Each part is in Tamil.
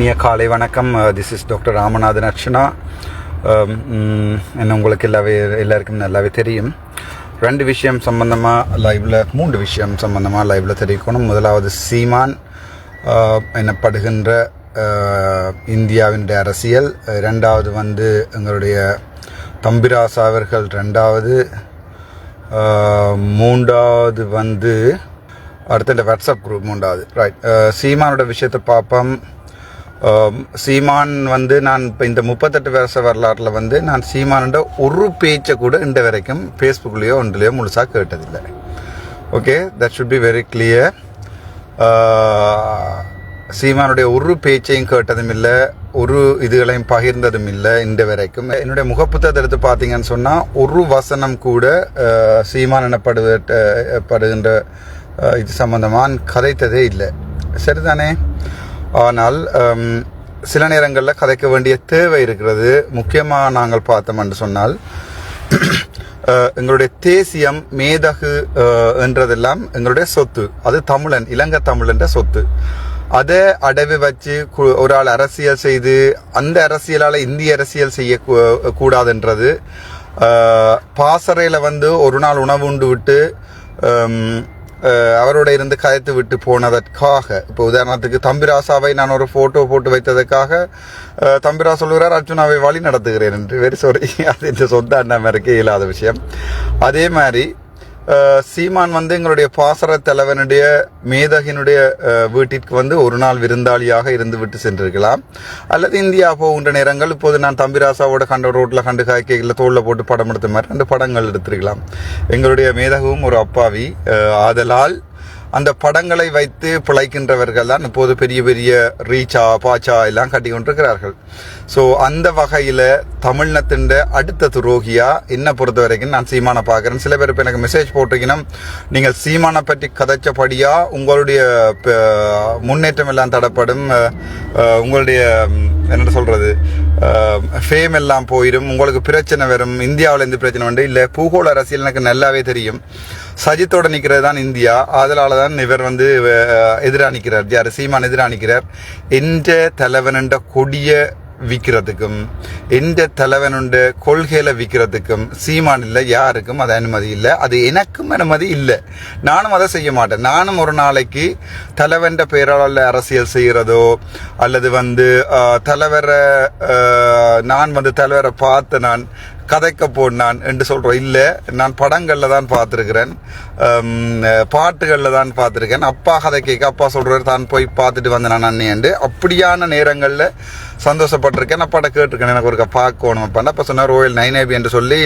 இனிய காலை வணக்கம். This is doctor Ramanathan Archana. என்ன உங்களுக்கு எல்லாவே எல்லாருக்கும் நல்லாவே தெரியும். ரெண்டு விஷயம் சம்பந்தமாக லைவில் மூன்று விஷயம் சம்பந்தமாக லைவில் தெரிவிக்கணும். முதலாவது சீமான் எனப்படுகின்ற uh, இந்தியாவின் அரசியல். ரெண்டாவது வந்து எங்களுடைய தம்பிராசா அவர்கள். ரெண்டாவது மூன்றாவது வந்து அடுத்த இந்த வாட்ஸ்அப் குரூப் மூன்றாவது. ரைட் சீமானோட விஷயத்தை பார்ப்போம். சீமான் வந்து நான் இப்போ இந்த முப்பத்தெட்டு வருஷ வரலாற்றில் வந்து நான் சீமானோட ஒரு பேச்சை கூட இந்த வரைக்கும் ஃபேஸ்புக்லேயோ ஒன்றுலையோ முழுசாக கேட்டதில்லை. Okay that should be very clear சீமானுடைய ஒரு பேச்சையும் கேட்டதும் இல்லை ஒரு இதுகளையும் பகிர்ந்ததும் இல்லை இந்த வரைக்கும். என்னுடைய முகப்புத்தத்தை எடுத்து பார்த்தீங்கன்னு சொன்னால் ஒரு வசனம் கூட சீமான் எனப்படுவ படுகின்ற இது சம்பந்தமாக கதைத்ததே இல்லை. சரிதானே? ஆனால் சில நேரங்களில் கதைக்க வேண்டிய தேவை இருக்கிறது. முக்கியமாக நாங்கள் பார்த்தோம் என்று சொன்னால் எங்களுடைய தேசியம் மேதகு என்றதெல்லாம் எங்களுடைய சொத்து. அது தமிழன் இலங்கை தமிழன்ற சொத்து. அதை அடவி வச்சு கு- ஒரு ஆள் அரசியல் செய்து அந்த அரசியலால் இந்திய அரசியல் செய்ய கூடாதுன்றது. பாசறையில் வந்து ஒரு நாள் உணவு உண்டு விட்டு அவரோட இருந்து கயத்து விட்டு போனதற்காக இப்போ உதாரணத்துக்கு தம்பிராசாவை நான் ஒரு ஃபோட்டோ போட்டு வைத்ததற்காக தம்பிரா சொல்கிறார் அர்ஜுனாவை வழி நடத்துகிறேன் என்று. வெரி சாரி அது இந்த சொந்த அண்ணன் இயலாத விஷயம். அதே மாதிரி சீமான் வந்து எங்களுடைய பாசர தலைவனுடைய மேதகினுடைய வீட்டிற்கு வந்து ஒரு நாள் விருந்தாளியாக இருந்து விட்டு சென்றிருக்கலாம். அல்லது இந்தியா போகின்ற நேரங்கள் இப்போது நான் தம்பிராசாவோட கண்ட ரோட்டில் கண்டு காய்க்கையில் தோளில் போட்டு படம் எடுத்த மாதிரி ரெண்டு படங்கள் எடுத்திருக்கலாம். எங்களுடைய மேதகவும் ஒரு அப்பாவி ஆதலால் அந்த படங்களை வைத்து பிழைக்கின்றவர்கள் தான் இப்போது பெரிய பெரிய ரீச்சா பாச்சா எல்லாம் கட்டி கொண்டிருக்கிறார்கள். ஸோ அந்த வகையில் தமிழ்நத்தின் அடுத்த துரோகியா? என்ன பொறுத்த வரைக்கும் நான் சீமானை பார்க்குறேன். சில பேர் இப்போ எனக்கு மெசேஜ் போட்டிருக்கீங்கன்னா நீங்கள் சீமானை பற்றி கதைச்சபடியா உங்களுடைய முன்னேற்றம் எல்லாம் தடப்படும். உங்களுடைய என்ன சொல்கிறது ஃபேம் எல்லாம் போயிடும். உங்களுக்கு பிரச்சனை வரும். இந்தியாவில் இருந்து பிரச்சனை உண்டு இல்லை. பூகோள அரசியல் எனக்கு நல்லாவே தெரியும். சஜித்தோட நிற்கிறது தான் இந்தியா. அதனால தான் இவர் வந்து எதிராக நிற்கிறார் யார் சீமான் எதிராக நிற்கிறார் எந்த தலைவனண்ட கொடிய விற்கிறதுக்கும் எந்த தலைவனுண்ட கொள்கையில் விற்கிறதுக்கும் சீமான் இல்லை யாருக்கும் அது அனுமதி இல்லை. அது எனக்கும் அனுமதி இல்லை. நானும் அதை செய்ய மாட்டேன். நானும் ஒரு நாளைக்கு தலைவன்ற பெயரால் அரசியல் செய்கிறதோ அல்லது வந்து தலைவரை நான் வந்து தலைவரை பார்த்து நான் கதைக்க போனான் என்று சொல்கிறோம் இல்லை நான் படங்களில் தான் பார்த்துருக்கிறேன். பாட்டுகளில் தான் பார்த்துருக்கேன். அப்பா கதை கேட்க அப்பா சொல்கிறார் தான் போய் பார்த்துட்டு வந்தேன் நான் அப்படியான நேரங்களில் சந்தோஷப்பட்டிருக்கேன். அப்பாட்ட கேட்டிருக்கேன். எனக்கு ஒரு பார்க்கணும் அப்பான்னு அப்போ சொன்னார் ரோயல் நைனேபி என்று சொல்லி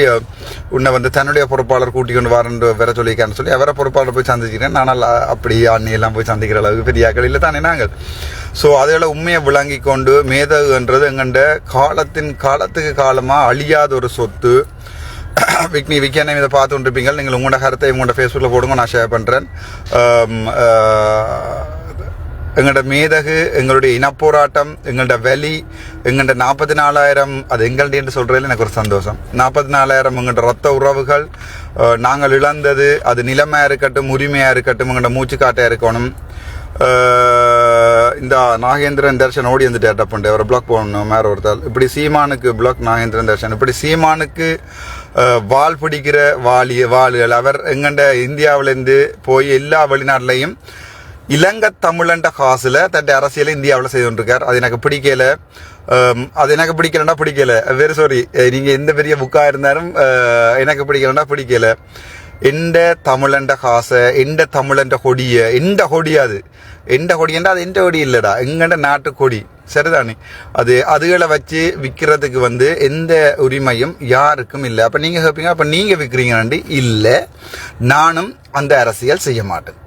உன்னை வந்து தன்னுடைய பொறுப்பாளர் கூட்டி கொண்டு வரேன் வர சொல்லியிருக்கான்னு சொல்லி அவரை பொறுப்பாளர் போய் சந்திச்சிக்கிறேன் நான் அப்படி அண்ணியெல்லாம் போய் சந்திக்கிற அளவுக்கு பெரிய ஆக்கள் இல்லை தானே நாங்கள். ஸோ அதில் உண்மையை விளங்கி கொண்டு மேதகுன்றது எங்கண்ட காலத்தின் காலத்துக்கு காலமாக அழியாத ஒரு சொத்து. விக்னி விக்கியான இதை பார்த்து கொண்டிருப்பீங்க நீங்கள் உங்களோட கருத்தை உங்களோட ஃபேஸ்புக்கில் போடுங்க நான் ஷேர் பண்ணுறேன் எங்களோட மேதகு எங்களுடைய இனப்போராட்டம் எங்களோட வலி எங்களோட நாற்பத்தி நாலாயிரம் அது எங்கள்கிட்ட என்று சொல்கிறதுல எனக்கு ஒரு சந்தோஷம். நாற்பத்தி நாலாயிரம் எங்கள்கிட்ட ரத்த உறவுகள் நாங்கள் இழந்தது அது நிலைமையாக இருக்கட்டும் உரிமையாக இருக்கட்டும் எங்களோட மூச்சுக்காட்டாக இருக்கணும். இந்த நாகேந்திரன் தர்ஷன் ஓடி வந்து டேட்டா பண்ணிட்டு அவரை பிளாக் போடணும் மேற ஒருத்தால் இப்படி சீமானுக்கு பிளாக் நாகேந்திரன் தர்ஷன். இப்படி சீமானுக்கு வால் பிடிக்கிற வாலி வாள்கள் அவர் எங்கண்ட இந்தியாவிலேருந்து போய் எல்லா வெளிநாட்டிலையும் இலங்கை தமிழண்ட காசில் தன்னுடைய அரசியலை இந்தியாவில் செய்து கொண்டிருக்கார். அது எனக்கு பிடிக்கல. அது எனக்கு பிடிக்கலன்னா பிடிக்கல. வெரி சாரி நீங்கள் எந்த பெரிய புக்காக இருந்தாலும் எனக்கு பிடிக்கலன்னா பிடிக்கல. எந்த தமிழண்ட காசை எந்த தமிழண்ட கொடிய எந்த கொடி அது? எந்த கொடியண்டா அது எந்த கொடி இல்லடா. எங்கண்ட நாட்டு கொடி சரிதானே? அது அதுகளை வச்சு விற்கிறதுக்கு வந்து எந்த உரிமையும் யாருக்கும் இல்லை. அப்போ நீங்கள் கேட்பீங்க அப்போ நீங்கள் விற்கிறீங்கன்னு இல்லை நானும் அந்த அரசியல் செய்ய மாட்டேன்.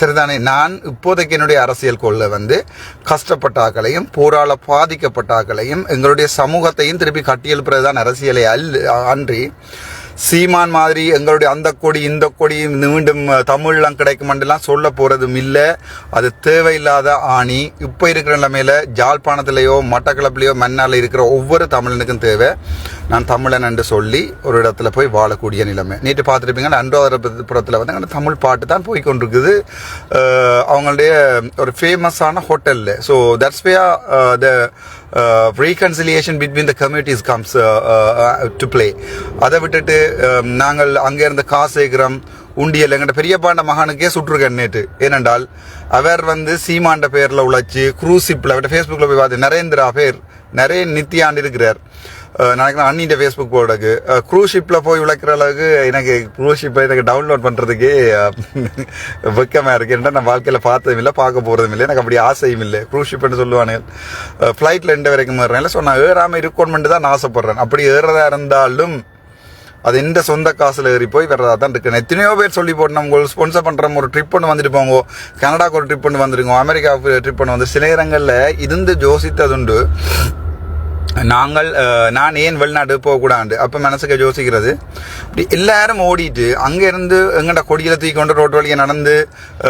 சரிதானே? நான் இப்போதைக்கு என்னுடைய அரசியல் கொள்ள வந்து கஷ்டப்பட்டாக்களையும் போராள பாதிக்கப்பட்ட ஆக்களையும் எங்களுடைய சமூகத்தையும் திருப்பி கட்டியெழுப்புறது தான் அரசியலை அல் அன்றி சீமான் மாதிரி எங்களுடைய அந்த கொடி இந்த கொடி மீண்டும் தமிழ்லாம் கிடைக்குமெல்லாம் சொல்ல போறதும் இல்லை. அது தேவையில்லாத ஆணி. இப்போ இருக்கிற நிலைமையில ஜாழ்ப்பாணத்திலேயோ மட்டக்களப்பிலேயோ மன்னால இருக்கிற ஒவ்வொரு தமிழனுக்கும் தேவை. நான் தமிழன் என்று சொல்லி ஒரு இடத்துல போய் வாழக்கூடிய நிலைமை. நேற்று பார்த்துருப்பீங்க அன்றாதபுரத்தில் வந்து அங்கே தமிழ் பாட்டு தான் போய் கொண்டிருக்குது. அவங்களுடைய ஒரு ஃபேமஸான ஹோட்டலில் so that's way the reconciliation between the communities comes to play அதை விட்டுட்டு um, நாங்கள் அங்கே இருந்த காசு சேர்க்கிறோம் உண்டியல் எங்கிட்ட பெரியப்பாண்ட மகானுக்கே சுற்றுருக்கேன் நேற்று. ஏனென்றால் அவர் வந்து சீமாண்ட பேரில் உழைச்சி குரூசிப்பில் அவர்கிட்ட ஃபேஸ்புக்கில் போய் பார்த்து நரேந்திரா பேர் நிறைய நித்தியாண்டு இருக்கிறார். நினைக்கிறேன் அண்ணிட்ட ஃபேஸ்புக் போடுறதுக்கு க்ரூஸ் ஷிப்பில் போய் விளக்குற அளவுக்கு எனக்கு க்ரூஸ் ஷிப்பை எனக்கு டவுன்லோட் பண்ணுறதுக்கே வெக்கமாக இருக்குது ஏன்னா நான் வாழ்க்கையில் பார்த்ததும் இல்லை பார்க்க போகிறதும் இல்லை. எனக்கு அப்படி ஆசையும் இல்லை. க்ரூஸ் ஷிப்னு சொல்லுவானுங்க ஃப்ளைட்டில் எந்த வரைக்கும் ஏறுறேன்? ஸோ நான் ஏறாமல் இருக்கணுமென்று தான் நான் ஆசைப்பட்றேன். அப்படி ஏறதா இருந்தாலும் அது எந்த சொந்த காசில் ஏறி போய் வர்றதா தான் இருக்கு. எத்தனையோ பேர் சொல்லி போட்டு நம்ம உங்களுக்கு ஸ்பான்சர் பண்ணுறோம் ஒரு ட்ரிப் ஒன்று வந்துட்டு போங்க. கனடாக்கு ஒரு ட்ரிப் ஒன்று வந்துருங்க. அமெரிக்காவுக்கு ட்ரிப் ஒன்று வந்து. சில இடங்கள்ல இருந்து ஜோசித்ததுண்டு. நாங்கள் நான் ஏன் வெளிநாடு போகக்கூடாது? அப்போ மனசுக்கு யோசிக்கிறது. இப்படி எல்லாரும் ஓடிட்டு அங்கேருந்து எங்கண்ட கொடியில தூக்கிக்கொண்டு ரோட்டு வழியை நடந்து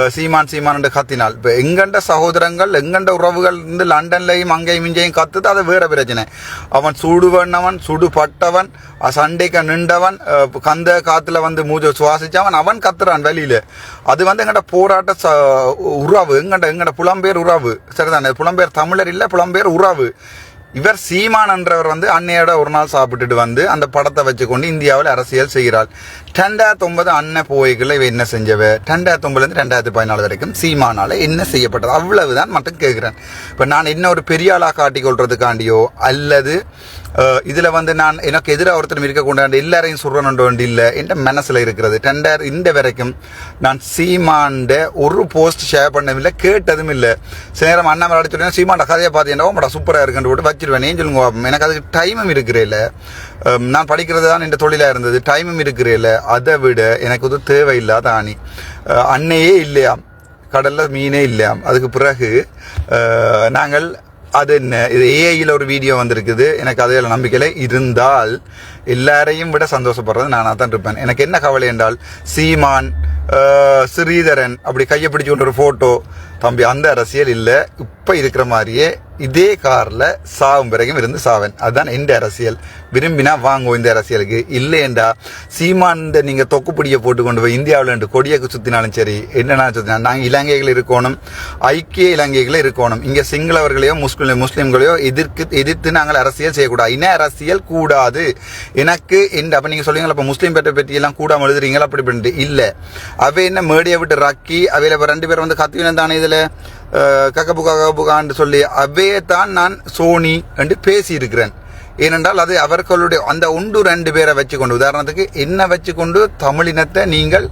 சீமான் சீமான் என்று கத்தினால். இப்போ எங்கண்ட சகோதரங்கள் எங்கண்ட உறவுகள் இருந்து லண்டன்லையும் அங்கேயும் இங்கேயும் கத்துது அது வேற பிரச்சனை. அவன் சுடுவண்ணவன் சுடுபட்டவன் சண்டைக்கு நின்றவன் கந்த காத்துல வந்து மூஜ சுவாசிச்சவன் அவன் கத்துறான் வெளியில. அது வந்து எங்கட போராட்ட ச- உறவு எங்கண்ட எங்கட புலம்பெயர் உறவு. சரிதானே? புலம்பெயர் தமிழர் இல்லை புலம்பெயர் உறவு. இவர் சீமான் என்றவர் வந்து அன்னையோட ஒரு நாள் சாப்பிட்டுட்டு வந்து அந்த படத்தை வச்சுக்கொண்டு இந்தியாவில் அரசியல் செய்கிறாள் ரெண்டாயிரத்தி ஒன்பது அண்ணன் போய்களை இவ என்ன செஞ்சவ? ரெண்டாயிரத்தி ஒன்பதுலேருந்து ரெண்டாயிரத்தி பதினாலு வரைக்கும் சீமானால் என்ன செய்யப்பட்டது? அவ்வளவுதான் மட்டும் கேட்குறேன் இப்போ நான் என்ன ஒரு பெரிய ஆளாக காட்டிக்கொள்றதுக்காண்டியோ அல்லது இதில் வந்து நான் எனக்கு எதிராக ஒருத்தரும் இருக்கக்கூடாது எல்லாரையும் சுடுறணுன்ற வேண்டி இல்லை என் மனசில் இருக்கிறது. ரெண்டாயிரம் இந்த வரைக்கும் நான் சீமாண்ட ஒரு போஸ்ட் ஷேர் பண்ணவும் இல்லை கேட்டதும் இல்லை. சில நேரம் அண்ணாமலை அடிச்சுட்டேன் சீமாண்ட கதையை பார்த்தீங்கன்னா உங்களோட சூப்பராக இருக்குன்னு போட்டு வச்சு ஏன் சொல்லுங்க. எனக்கு அதுக்கு டைமும் இருக்கிறேல நான் படிக்கிறது தான் என் தொழிலாக இருந்தது டைமும் இருக்கிறேல அதை விட எனக்கு வந்து தேவையில்லாத ஆணி. அன்னையே இல்லையாம் கடலில் மீனே இல்லையாம் அதுக்கு பிறகு நாங்கள் அது என்ன? இது ஏஐயில் ஒரு வீடியோ வந்திருக்குது. எனக்கு அதில் நம்பிக்கையில் இருந்தால் எல்லாரையும் விட சந்தோஷப்படுறது நானாக தான் இருப்பேன். எனக்கு என்ன கவலை என்றால் சீமான் ஸ்ரீதரன் அப்படி கையை பிடிச்சு கொண்டு ஒரு ஃபோட்டோ தம்பி அந்த அரசியல் இல்லை. இப்போ இருக்கிற மாதிரியே இதே காரில் சாவும் பிறகும் இருந்து சாவன். அதுதான் எந்த அரசியல். விரும்பினா வாங்குவோம் இந்த அரசியலுக்கு. இல்லையண்டா சீமான் நீங்கள் தொக்குப்பிடியை போட்டு கொண்டு போய் இந்தியாவில் ரெண்டு கொடியக்கு சுற்றினாலும் சரி என்னென்ன சுற்றினா நாங்கள் இலங்கைகள் இருக்கணும். ஐக்கிய இலங்கைகளை இருக்கணும். இங்கே சிங்களவர்களையோ முஸ்லிம் முஸ்லீம்களையோ எதிர்க்கு எதிர்த்து நாங்கள் அரசியல் செய்யக்கூடாது. இன அரசியல் கூடாது. எனக்கு இந்த அப்போ நீங்கள் சொல்லுவீங்களா இப்போ முஸ்லீம் பேட்டை பற்றியெல்லாம் கூட எழுதுறீங்களா? அப்படி பண்ணிட்டு இல்லை. அவை என்ன மேடியை விட்டு ராக்கி அவையில் இப்போ ரெண்டு பேரும் வந்து கத்துவினம் தானே இதில்? கக்கபுகா கக்கபுகான்னு சொல்லி அவையே தான் நான் சோனி என்று பேசியிருக்கிறேன். ஏனென்றால் அது அவர்களுடைய அந்த ஒன்று ரெண்டு பேரை வச்சுக்கொண்டு உதாரணத்துக்கு என்ன வச்சுக்கொண்டு தமிழினத்தை நீங்கள்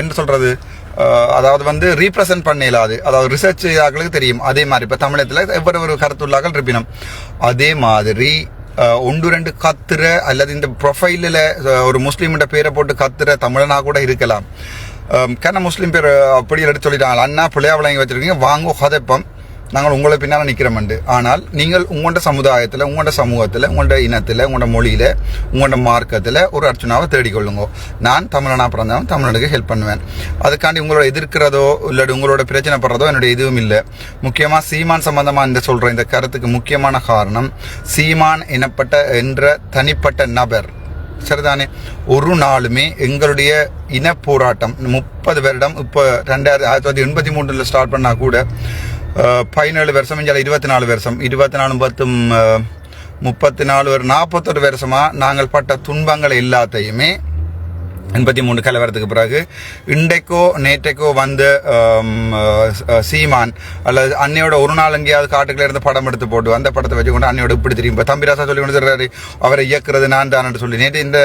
என்ன சொல்றது? அதாவது வந்து ரீப்ரசன்ட் பண்ண இயலாது அதாவது ரிசர்ச் இதாக்களுக்கு தெரியும். அதே மாதிரி இப்போ தமிழத்தில் எவ்வளவு ஒரு கருத்துள்ளாக்கள் இருப்பினும் அதே மாதிரி ஒன்று ரெண்டு கத்துற அல்லது இந்த ப்ரொஃபைலில் ஒரு முஸ்லீம்கிட்ட பேரை போட்டு கத்துற தமிழனாக கூட இருக்கலாம். கண்ண முஸ்லீம் பேர் அப்படி எடுத்து சொல்லிட்டாங்க. அண்ணா பிள்ளையா விளங்கி வச்சுருக்கீங்க வாங்கோ ஹதப்பம். நாங்கள் உங்களை பின்னால் நிற்கிறோம்ண்டு ஆனால் நீங்கள் உங்களோட சமுதாயத்தில் உங்களோட சமூகத்தில் உங்களோட இனத்தில் உங்களோட மொழியில் உங்களோட மார்க்கத்தில் ஒரு அர்ச்சனாவை தேடிக்கொள்ளுங்க. நான் தமிழனா பிறந்தவன் தமிழனுக்கு ஹெல்ப் பண்ணுவேன். அதுக்காண்டி உங்களோட எதிர்க்கிறதோ இல்லாட்டி உங்களோட பிரச்சனை படுறதோ என்னுடைய இதுவும் இல்லை. முக்கியமாக சீமான் சம்பந்தமாக இந்த சொல்கிற இந்த கருத்துக்கு முக்கியமான காரணம் சீமான் எனப்பட்ட என்ற தனிப்பட்ட நபர் சரிதானே? ஒரு நாளுமே எங்களுடைய இன போராட்டம் முப்பது வருடம் இப்போ ரெண்டாயிரத்தி ஆயிரத்தி தொள்ளாயிரத்தி எண்பத்தி மூணுல ஸ்டார்ட் பண்ணால் கூட பதினேழு வருஷம் இங்கே இருபத்தி நாலு வருஷம். இருபத்தி நாலு பத்தும் முப்பத்தி நாலு ஒரு நாற்பத்தொரு வருஷமாக நாங்கள் பட்ட துன்பங்கள் எல்லாத்தையுமே எண்பத்தி மூணு கலவரத்துக்கு பிறகு இன்றைக்கோ நேற்றைக்கோ வந்த சீமான் அல்லது அன்னையோட ஒரு நாள் எங்கேயாவது காட்டுக்குள்ள இருந்து படம் எடுத்து போட்டு அந்த படத்தை வச்சுக்கொண்டு அன்னையோட இப்படி தெரியும் இப்போ தம்பிராசா சொல்லி கொண்டு அவரை இயக்குறது நான் தான் சொல்லி. நேற்று இந்த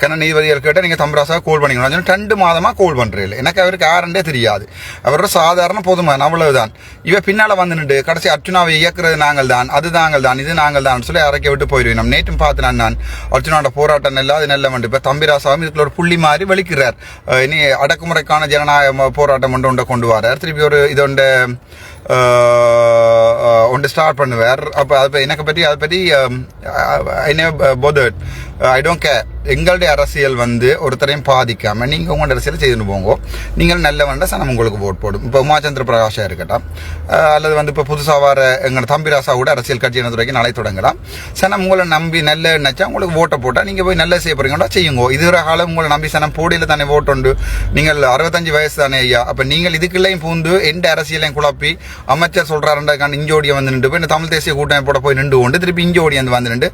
கண்ண நீதிபதிகள் கேட்டால் நீங்கள் தம்பிராசா கோல் பண்ணிக்கணும். ரெண்டு மாதமாக கோல் பண்ணுறீல்ல எனக்கு அவருக்கு யாருன்றே தெரியாது. அவரோட சாதாரண பொதுமகன் அவ்வளவுதான். இவ பின்னால் வந்து நின்று கடைசி அர்ச்சுனாவை இயக்குறது நாங்கள் தான் அது நாங்கள் தான் இது நாங்கள் தான் சொல்லி அரைக்க விட்டு போயிடுவோம் நம்ம நேற்றும் பார்த்து நான் அர்ச்சுனாவோட போராட்டம் எல்லாம் அது நல்ல வந்து இப்போ தம்பிராசாவும் இதுக்குள்ள ஒரு புள்ளி மாதிரி வலிக்கிறார் இனி அடக்குமுறைக்கான ஜனநாயக போராட்டம் ஒன்று ஒன்றை கொண்டு வரார். திருப்பி ஒரு இதொண்ட Uh, ஒன்று ஸ்டார்ட் பண்ணுவார். அப்போ அதை எனக்கு பற்றி அதை பற்றி என்ன பொதட் ஐ டோன்ட் கேர் எங்களுடைய அரசியல் வந்து ஒருத்தரையும் பாதிக்காமல் நீங்கள் உங்களோட அரசியல் செய்துட்டு போங்க. நீங்கள் நல்ல வேண்ட சனம் உங்களுக்கு ஓட் போடும். இப்போ உமாச்சந்திர பிரகாஷாக இருக்கட்டும். Uh, அல்லது வந்து இப்போ புதுசாக வர எங்களோட தம்பிராசா கூட அரசியல் கட்சி என்ன துறைக்கு நாளை தொடங்கலாம். சனம் உங்களை நம்பி நல்ல நினைச்சா உங்களுக்கு ஓட்டை போட்டால் நீங்கள் போய் நல்ல செய்ய போகிறீங்களா செய்யுங்க. இதுவரை காலம் உங்களை நம்பி சனம் போடியில் தானே ஓட்டு உண்டு. நீங்கள் அறுபத்தஞ்சு வயசு தானே ஐயா. அப்போ நீங்கள் இதுக்குள்ளேயும் பூந்து எந்த அரசியலையும் குழப்பி அமைச்சர் சொல்றாருண்டாக்கான இஞ்சோடிய வந்து நின்று போய் இந்த தமிழ் தேசிய கூட்டமைப்போட போய் நின்று கொண்டு திருப்பி இஞ்சோடி வந்து வந்து நின்று.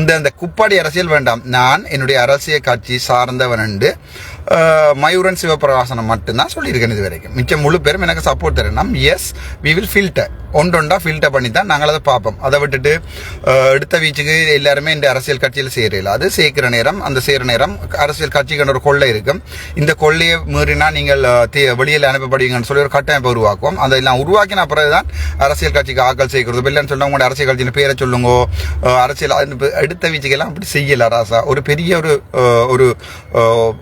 இந்த அந்த குப்பாடி அரசியல் வேண்டாம். நான் என்னுடைய அரசியல் கட்சி சார்ந்தவன் என்று மயூரன் சிவபிரகாசனம் மட்டும்தான் சொல்லியிருக்கேன் இது வரைக்கும். மிச்சம் முழு பேரும் எனக்கு சப்போர்ட் தரணும். எஸ் வி வில் ஃபில்டர் ஒன்றொண்டா ஃபில்டர் பண்ணி தான் நாங்கள் அதை பார்ப்போம். அதை விட்டுட்டு எடுத்த வீச்சுக்கு எல்லாருமே இந்த அரசியல் கட்சியில் சேரல. அது சேர்க்கிற நேரம் அந்த சேர நேரம் அரசியல் கட்சிக்கான ஒரு கொள்ளை இருக்கும். இந்த கொள்ளையை மீறினா நீங்கள் வெளியில் அனுப்பப்படுவீங்கன்னு சொல்லி ஒரு கட்டமைப்பை உருவாக்குவோம். அதெல்லாம் உருவாக்கின பிறகுதான் அரசியல் கட்சிக்கு ஆக்கல் செய்கிறது இல்லைன்னு சொன்னால் உங்களோட அரசியல் கட்சியின் பேரை சொல்லுங்க அரசியல் எடுத்த வீச்சுக்கெல்லாம் அப்படி செய்யல ராசா. ஒரு பெரிய ஒரு ஒரு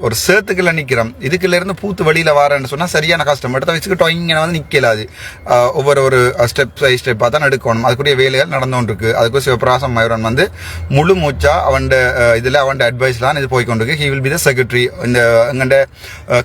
ஒரு சேத்துக்குள்ள நிற்கிறோம் இதுக்குள்ள இருந்து பூத்து வழியில் வரேன்னு சொன்னால் சரியான கஷ்டம். எடுத்த வச்சுக்கிட்டோம் இங்கே வந்து நிற்கலாது ஒவ்வொரு ஒரு ஸ்டெப் பை ஸ்டெப்பாக தான் எடுக்கணும். அதுக்குரிய வேலைகள் நடந்து கொண்டிருக்கு அதுக்கு சிவபிரகாசம் மயூரன் வந்து முழு மூச்சா அவன் இதில் அவன் அட்வைஸ்லாம் இது போய்கொண்டிருக்கு. He will be the secretary இந்த எங்கள்கிட்ட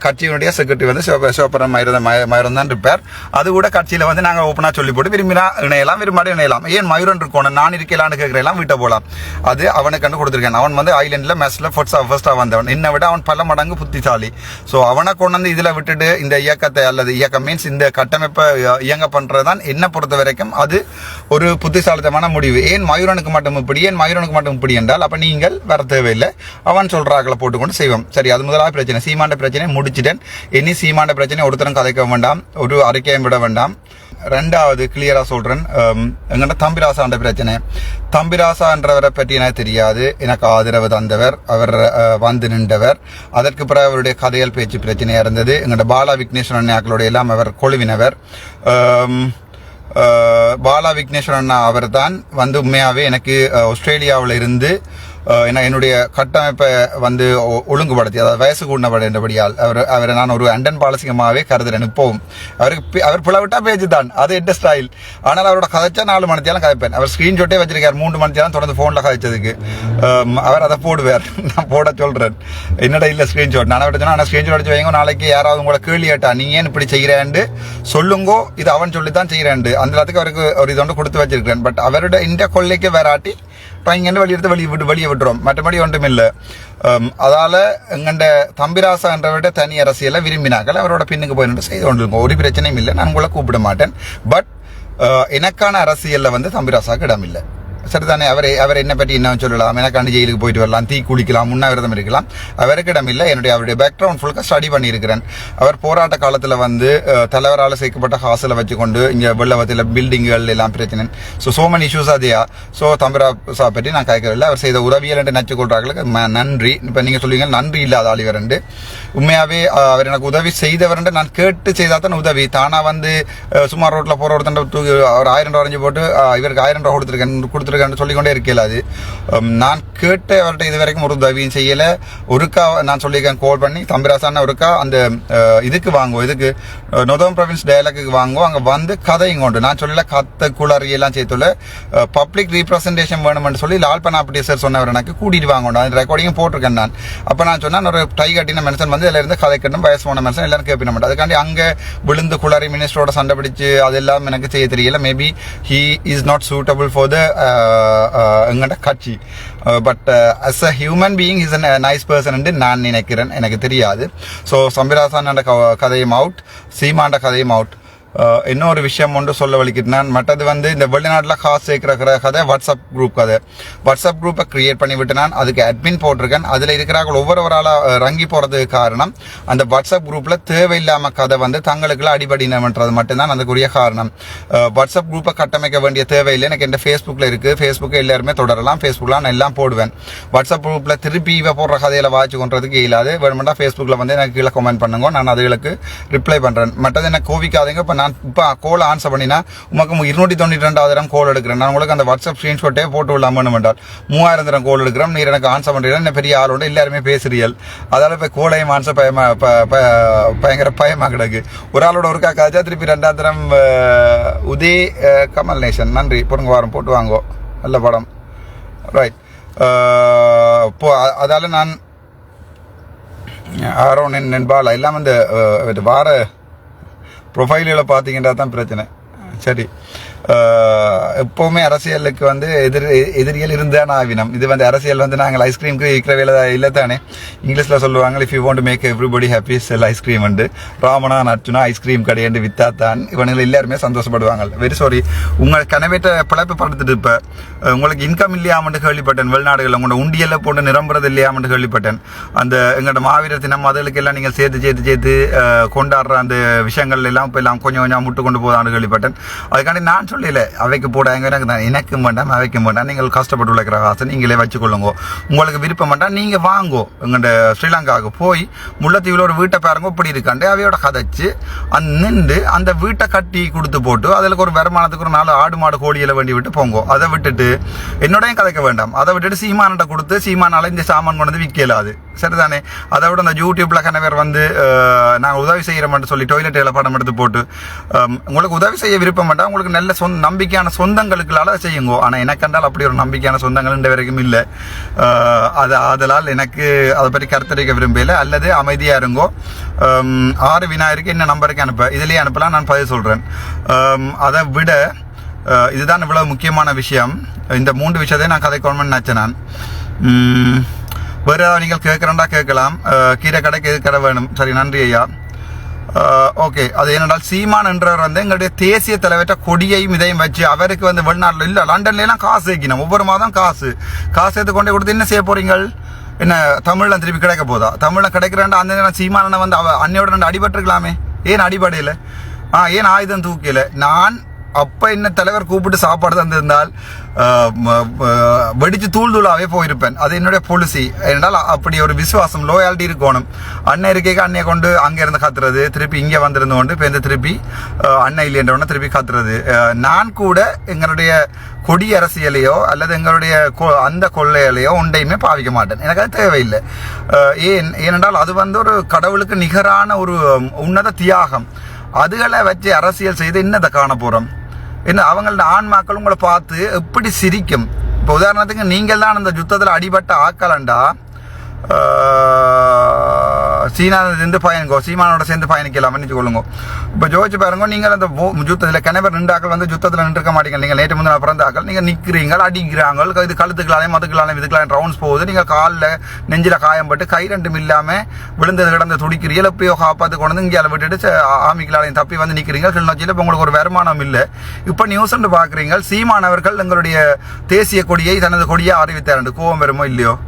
கட்சியினுடைய செக்ரட்டரி வந்து சிவ சிவபுரம் மயூரன் மயூரன் தான் இருப்பார். அது கூட கட்சியில் வந்து நாங்கள் ஓப்பனாக சொல்லி போட்டு விரும்பினா இணையலாம் விரும்பாடு இணையலாம். ஏன் மயூரன் இருக்கணும் நான் இருக்கலான்னு கேட்குறேன் வீட்டை போகலாம் அது அவனுக்கு கண்டு கொடுத்துருக்கேன். அவன் வந்து ஐலண்டில் மேட்ச்சில் ஃபர்ஸ்ட் ஃபர்ஸ்ட்டாக வந்தவன். என்னை விட அவன் பல மடங்கு புத்திசாலி. ஸோ அவனை கொண்டு வந்து இதில் விட்டுட்டு இந்த இயக்கத்தை அல்லது இயக்கம் மீன்ஸ் இந்த கட்டமைப்பை இயங்க பண்ணுறது தான் என்ன பொறுத்த வரைக்கும் அது ஒரு புத்திசாலித்தமான முடிவு. ஏன் மயூரனுக்கு மட்டும் இப்படி? ஏன் மயூரனுக்கு மட்டும் இப்படி என்றால் அப்போ நீங்கள் வர தேவையில்லை. அவன் சொல்கிறாக்களை போட்டுக்கொண்டு செய்வோம். சரி அது முதலாக பிரச்சனை. சீமாண்ட பிரச்சனை முடிச்சிட்டேன். இனி சீமாண்ட பிரச்சனை ஒருத்தரும் கதைக்க வேண்டாம். ஒரு அறிக்கையும் விட வேண்டாம். ரெண்டாவது கிளியரா சொல்றேன். எங்கிட்ட தம்பிராசான்ற பிரச்சனை. தம்பிராசான்றவரை பற்றி எனக்கு தெரியாது. எனக்கு ஆதரவு தந்தவர். அவர் வந்து நின்றவர். அதற்கு பிறகு அவருடைய கதையல் பேச்சு பிரச்சனையா இருந்தது. எங்கிட்ட பாலா விக்னேஸ்வரன் அண்ணாக்களுடைய எல்லாம் அவர் கொழுவினவர். பாலா விக்னேஸ்வரன் அண்ணா அவர் தான் வந்து உண்மையாவே எனக்கு ஆஸ்திரேலியாவில் இருந்து ஏன்னா என்னுடைய கட்டமைப்பை வந்து ஒ- ஒழுங்குபடுத்தி அதாவது வயசு கூடபடியால் அவர் அவரை நான் ஒரு அண்டன் பாலசிங்கமாகவே கருதுறேன் இப்போவும். அவருக்கு பி- அவர் பிளவிட்டா பேஜ் தான் அது எட்ட ஸ்டைல் ஆனால் அவரோட கதைச்சா நாலு மணித்தியாலும் கதைப்பேன். அவர் ஸ்க்ரீன்ஷாட்டே வச்சிருக்கார் மூன்று மணித்தியாலும் தொடர்ந்து ஃபோனில் கதைச்சதுக்கு. அவர் அதை போடுவார் நான் போட சொல்கிறேன் என்னடா இல்லை ஸ்க்ரீன்ஷாட் நான் அவர்கிட்ட சொன்னா ஆனால் ஸ்க்ரீன்ஷாட் அடிச்சு வைங்க நாளைக்கு யாராவது உங்களை கேள்வி கேட்டா நீ ஏன் இப்படி செய்கிறேன்னு சொல்லுங்கோ இது அவன் சொல்லி தான் செய்கிறேன் அந்த இடத்துக்கு அவருக்கு ஒரு இது கொடுத்து வச்சிருக்கிறேன். பட் அவரோட இந்த கொள்ளைக்கு வேறாட்டி இங்கேருந்து வெளியெடுத்து வெளியே விட்டு வெளியே விட்டுறோம் மற்றபடி ஒன்றும் இல்லை அதால் எங்கண்ட தம்பிராசா என்றவர்கிட்ட தனி அரசியலை விரும்பினாக்கள் அவரோட பின்னுக்கு போயிருந்து செய்து கொண்டிருக்கோம் ஒரு பிரச்சனையும் இல்லை. நான் உங்களை கூப்பிட மாட்டேன். பட் எனக்கான அரசியலில் வந்து தம்பிராசாக்கு இடம் இல்லை சரிதானே? அவரை அவர் என்ன பற்றி என்ன சொல்லலாம். எனக்காண்டி ஜெயிலுக்கு போயிட்டு வரலாம். தீ குளிக்கலாம் உண்ணாவிரதம் இருக்கலாம். அவருக்கிடம் இல்லை. என்னுடைய அவருடைய பேக்ரவுண்ட் ஃபுல்லாக ஸ்டடி பண்ணியிருக்கிறேன். அவர் போராட்ட காலத்தில் வந்து தலைவரால் சேர்க்கப்பட்ட ஹாஸ்டலை வச்சுக்கொண்டு இங்கே வெள்ளவத்தில் பில்டிங்குகள் எல்லாம் பிரச்சனை. ஸோ சோ மெனி இஷ்யூஸ் அதையா ஸோ தம்பிராசா பற்றி நான் கேட்கவில்லை. அவர் செய்த உறவியல் என்று நச்சு கொள்றாங்களுக்கு நன்றி. இப்போ நீங்கள் சொல்லுவீங்க நன்றி இல்லாத ஆளிவரண்டு உண்மையாகவே அவர் எனக்கு உதவி செய்தவரண்டு நான் கேட்டு செய்தால் தான் உதவி. தானாக வந்து சும்மா ரோட்டில் போற ஒருத்தன் தூக்கி ஒரு ஆயிரம் ரூபா வரைஞ்சு போட்டு இவருக்கு ஆயிரம் ரூபா கொடுத்துருக்கேன் கொடுத்துருக்கேன்னு சொல்லிக்கொண்டே இருக்கல அது. நான் கேட்டு அவர்கிட்ட இது வரைக்கும் ஒரு உதவியும் செய்யலை. ஒருக்கா நான் சொல்லியிருக்கேன் கால் பண்ணி தம்பிராசான ஒருக்கா அந்த இதுக்கு வாங்குவோம். இதுக்கு நொதம் ப்ரொவின்ஸ் டயலாக்கு வாங்குவோம். அங்கே வந்து கதையும் கொண்டு நான் சொல்லல கத்த குளறியெல்லாம் சேர்த்துல பப்ளிக் ரீப்ரசன்டேஷன் வேணும்னு சொல்லி லால் பண்ணாப்பட்டி சார் சொன்னவர் எனக்கு கூட்டிட்டு வாங்கணும் அந்த ரெக்கார்டிங்கும் போட்டிருக்கேன் நான். அப்போ நான் சொன்னேன் ஒரு டை கட்டின மனுஷன் வந்து இதுல இருந்து கதை கட்டணும் வயசு போன மனுஷன் எல்லாரும் கேட்பின மாட்டேன். அதுக்காண்டி அங்கே விழுந்து குளறி மினிஸ்டரோட சண்டை பிடிச்சு அதெல்லாம் எனக்கு செய்ய தெரியல. Maybe he is not suitable for the Uh, uh, எங்கள்கிட்ட கட்சி. But as a human being is a nice person நான் நினைக்கிறேன். எனக்கு தெரியாது. ஸோ சம்பிராசான கதையும் அவுட் சீமாண்ட கதையும் அவுட் இன்னொரு விஷயம் ஒன்று சொல்ல வலிக்கிட்டேன் மற்றது வந்து இந்த வெளிநாட்டில் காசு சேர்க்கிற கதை வாட்ஸ்அப் குரூப் கதை. வாட்ஸ்அப் குரூப்பை கிரியேட் பண்ணி விட்டு நான் அதுக்கு அட்மின் போட்டிருக்கேன். அதில் இருக்கிறார்கள் ஒவ்வொருவரால ரங்கி போகிறதுக்கு காரணம் அந்த வாட்ஸ்அப் குரூப்பில் தேவையில்லாம கதை வந்து தங்களுக்குள்ள அடிபடினம்ன்றது மட்டும்தான் அதுக்குரிய காரணம். வாட்ஸ்அப் குரூப்பை கட்டமைக்க வேண்டிய தேவையில்லை எனக்கு என் ஃபேஸ்புக்கில் இருக்குது ஃபேஸ்புக்கு எல்லாருமே தொடரலாம். ஃபேஸ்புக்கில் நான் எல்லாம் போடுவேன். வாட்ஸ்அப் குரூப்பில் திருப்பி இவ போடுற கதையில் வாட்ச் கொண்டதுக்கு இயலாது. வேணுமெண்டா ஃபேஸ்புக்கில் வந்து எனக்கு கீழே கமெண்ட் பண்ணுங்க. நான் அதுகளுக்கு ரிப்ளை பண்ணுறேன் மற்றது என்ன கோவிக்காதீங்க. இப்போ நான் நான் இப்போ கோல் ஆன்சர் பண்ணினா உமக்கு இருநூற்றி தொண்ணூற்றி ரெண்டாயிரம் கோல் எடுக்கிறேன். நான் உங்களுக்கு அந்த வாட்ஸ்அப் ஸ்க்ரீன்ஷாட்டே போட்டு விடலாமனு வேண்டால் மூவாயிரம் தரம் கோல் எடுக்கிறோம். நீர் எனக்கு ஆன்சர் பண்ணுறீங்க என்ன பெரிய உண்டு? எல்லாருமே பேசுறீர்கள். அதால் இப்போ கோலையும் ஆன்சர் பயமா ப- பயங்கர பயமாக கிடக்கு. ஒரு ஆளோட ஒரு காக்காச்சா திருப்பி ரெண்டாம் தரம் உதய் கமல் நேஷன். நன்றி. பொருங்க வாரம் போட்டு வாங்கோ. நல்ல படம். ரைட் இப்போ அதால் நான் ஆரோன் நண்பால் எல்லாம் அந்த இது வார ப்ரொஃபைல்களை பார்த்தீங்கன்னா தான் பிரச்சனை. சரி. எப்போவுமே எப்பவுமே அரசியலுக்கு வந்து எதிர் எதிரிகள் இருந்தான் ஆவினம் இது வந்து அரசியல் வந்து நாங்கள் ஐஸ்கிரீமுக்கு இருக்கிற வேலை இல்லை தானே இங்கிலீஷில் சொல்லுவாங்க if you want make everybody happy sell ice cream உண்டு ராமனா நச்சுனா ஐஸ்கிரீம் கடையண்டு வித்தா தான் இவனுங்களை எல்லாருமே சந்தோஷப்படுவாங்க வெரி சாரி உங்கள் கனவேற்ற பிழைப்பு படுத்துட்டு இப்போ உங்களுக்கு இன்கம் இல்லையாமட்டு கேள்விப்பட்டேன். வெளிநாடுகளில் உங்களோட உண்டியல்ல போட்டு நிரம்புறது இல்லையாமட்டு கேள்விப்பட்டேன். அந்த எங்களோட மாவீர தினம் அதுகளுக்கெல்லாம் நீங்கள் சேர்த்து சேர்த்து சேர்த்து கொண்டாடுற அந்த விஷயங்கள் எல்லாம் இப்போ எல்லாம் கொஞ்சம் கொஞ்சம் முட்டு கொண்டு போதான்னு கேள்விப்பட்டேன். அதுக்காண்டி நான் சொல்லல அவைக்கு போடாங்க எனக்கு தான் எனக்கும் வேண்டாம் அவைக்கும் வேண்டாம். நீங்கள் கஷ்டப்பட்டு உழைக்கிற காசை நீங்களே வச்சுக்கொள்ளுங்க. உங்களுக்கு விருப்பம் வேண்டாம் நீங்கள் வாங்கோ. எங்கள்கிட்ட ஸ்ரீலங்காவுக்கு போய் முள்ளத்தீவில் ஒரு வீட்டை பாருங்க இப்படி இருக்காண்டு. அவையோட கதைச்சு அந் நின்று அந்த வீட்டை கட்டி கொடுத்து போட்டு அதில் ஒரு வருமானத்துக்கு ஒரு நாலு ஆடு மாடு கோழியில் வேண்டி விட்டு போங்கோ. அதை விட்டுட்டு என்னோடையும் கதைக்க வேண்டாம். அதை விட்டுட்டு சீமான்கிட்ட கொடுத்து சீமானால இந்த சாமான் கொண்டு வந்து விற்கலாது சரிதானே? அதை விட அந்த யூடியூப்பில் கணவர் வந்து நாங்கள் உதவி செய்கிறோம்னு சொல்லி டொய்லெட்டில் படம் எடுத்து போட்டு உங்களுக்கு உதவி செய்ய விருப்பம் வேண்டாம் உங்களுக்கு நல்ல சொந்த நம்பிக்கையான சொந்தங்களுக்குளால செய்யுங்கோ. ஆனால் எனக்கு கண்டால் அப்படி ஒரு நம்பிக்கையான சொந்தங்கள் இந்த வரைக்கும் இல்லை. அது அதனால் எனக்கு அதை பற்றி கருத்தரிக்க விரும்பல அல்லது அமைதியாக இருங்கோ. ஆறு விநாயகருக்கு என்ன நம்பருக்கு அனுப்ப இதுலேயே அனுப்பலாம் நான் பதிவு சொல்கிறேன் அதை விட இதுதான் இவ்வளவு முக்கியமான விஷயம். இந்த மூன்று விஷயத்தை நான் கதை கதைக்கணும்னு நினச்சேன் நான். வேறு ஏதாவது நீங்கள் கேட்குறண்டா கேட்கலாம். கீரை கடைக்கு எது கடை வேணும்? சரி நன்றி ஐயா. ஓகே. அது என்னென்றால் சீமான் என்றவர் வந்து எங்களுடைய தேசிய தலைவர்கிட்ட கொடியையும் இதையும் வச்சு அவருக்கு வந்து வெளிநாட்டில் இல்லை லண்டன்லாம் காசு வைக்கணும். ஒவ்வொரு மாதம் காசு. காசு எடுத்து கொண்டே கொடுத்து என்ன செய்ய போகிறீங்க என்ன தமிழில் திருப்பி கிடைக்க போதா? தமிழில் கிடைக்கிறேன்டா அந்த நேரம் சீமானனை வந்து அவ அன்னையோட ரெண்டு அடிபட்டிருக்கலாமே. ஏன் அடிபடையில்? ஆ ஏன் ஆயுதம் தூக்கல நான் அப்ப என்ன தலைவர் கூப்பிட்டு சாப்பாடு தந்திருந்தால் வெடிச்சு தூள் தூளாவே போயிருப்பேன். அது என்னுடைய பொலிசி என்றால் அப்படி ஒரு விசுவாசம் லோயாலிட்டி இருக்கணும். அண்ணன் இருக்கைக்கு அண்ணையை கொண்டு அங்கே இருந்து கத்துறது திருப்பி இங்கே வந்திருந்து கொண்டு இப்போ இந்த திருப்பி அண்ணன் இல்லைன்றவொடனே திருப்பி கத்துறது. நான் கூட எங்களுடைய கொடி அரசியலையோ அல்லது எங்களுடைய கொ- அந்த கொள்ளையிலையோ ஒன்றையுமே பாவிக்க மாட்டேன். எனக்கு அது தேவையில்லை. ஏன் ஏனென்றால் அது வந்து ஒரு கடவுளுக்கு நிகரான ஒரு உன்னத தியாகம். அதுகளை வச்சு அரசியல் செய்து இன்னதை காண போகிறோம் என்ன அவங்களோட ஆன்மாக்கள் உங்களை பார்த்து எப்படி சிரிக்கும்? இப்போ உதாரணத்துக்கு நீங்கள் தான் அந்த யுத்தத்தில் அடிபட்ட ஆக்கலண்டா சீனாவில் சேர்ந்து பயணிக்கோ சீமானோட சேர்ந்து பயணிக்கலாம் மன்னிச்சு கொள்ளுங்க. இப்போ ஜோதிச்சு பாருங்க நீங்கள் அந்த யுத்தத்தில் கிணவர் நின்றாக்கள் வந்து யுத்தத்தில் நின்றுக்க மாட்டீங்க. நீங்கள் நேற்று முந்தின பிறந்தாக்கள் நீங்கள் நிற்கிறீங்க அடிக்கிறாங்க இது கழுத்துக்களாலையும் மதுக்களாலையும் இதுக்கெல்லாம் ரவுண்ட்ஸ் போகுது. நீங்கள் காலில் நெஞ்சில் காயம் பட்டு கை ரெண்டும் இல்லாமல் விழுந்தது கிடந்த துடிக்கிறீங்க எப்பயோ காப்பாற்று கொண்டு வந்து இங்கே விட்டுட்டு ச- ஆமிக்களாலையும் தப்பி வந்து நிற்கிறீங்க கிளிநொச்சியில் இப்போ உங்களுக்கு ஒரு வருமானம் இல்லை. இப்போ நியூஸ் பார்க்குறீங்க சீமானவர்கள் எங்களுடைய தேசிய கொடியை தனது கொடியை அறிவித்தார் கோவம் வருமோ இல்லையோ?